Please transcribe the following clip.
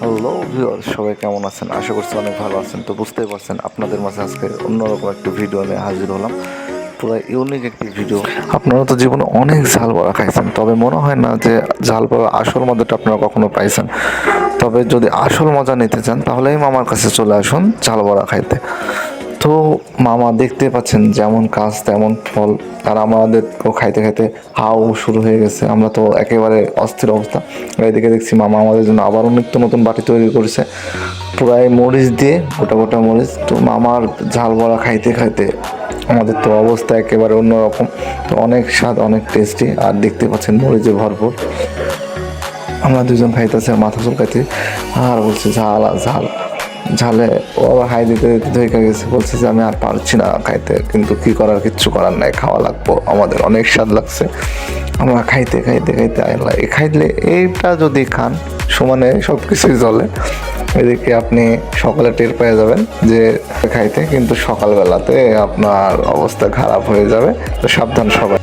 Hello সবাই কেমন আছেন? আশা করছি অনেক ভালো আছেন। তো বুঝতেই পারছেন, আপনাদের মাঝে আজকে অন্যরকম একটা ভিডিও নিয়ে হাজির হলাম। পুরো ইউনিক একটি ভিডিও আপনারা তো জীবনে অনেক ঝাল বড়া খাইছেন, তবে মনে হয় না যে ঝাল বড়া আসল মজাটা আপনারা কখনো পাইছেন। তবে যদি আসল মজা নিতে চান, তাহলেই মামার কাছে চলে আসুন ঝাল বড়া খাইতে। তো মামা দেখতে পাচ্ছেন যেমন কাজ, তেমন ফল। আর আমাদের খাইতে খাইতে হাও শুরু হয়ে গেছে। আমরা তো একেবারে অস্থির অবস্থা। এদিকে দেখছি মামা আমাদের জন্য আবারও নিত্য নতুন বাটি তৈরি করেছে। পুরাই মরিচ দিয়ে, গোটা গোটা মরিচ। তো মামার ঝাল বড়া খাইতে খাইতে আমাদের তো অবস্থা একেবারে অন্যরকম। তো অনেক স্বাদ, অনেক টেস্টি আর দেখতে পাচ্ছেন মরিচে ভরপুর। আমরা দুজন খাইতেছি মাথা চুলকাইতে আর বলছে ঝাল আর ঝাল। ঝালে ও আবার হাই দিতে দিতে ধৈকা গেছে। বলছে যে, আমি আর পারছি না খাইতে, কিন্তু কি করার, কিচ্ছু করার নাই, খাওয়া লাগবো। আমাদের অনেক স্বাদ লাগছে। আমরা খাইতে খাইতে খাইতে আইলা খাইলে এইটা যদি খান, সমানে সব কিছুই চলে এদিকে আপনি সকালে টের পেয়ে যাবেন যে, খাইতে, কিন্তু সকালবেলাতে আপনার অবস্থা খারাপ হয়ে যাবে। তো সাবধান সবাই।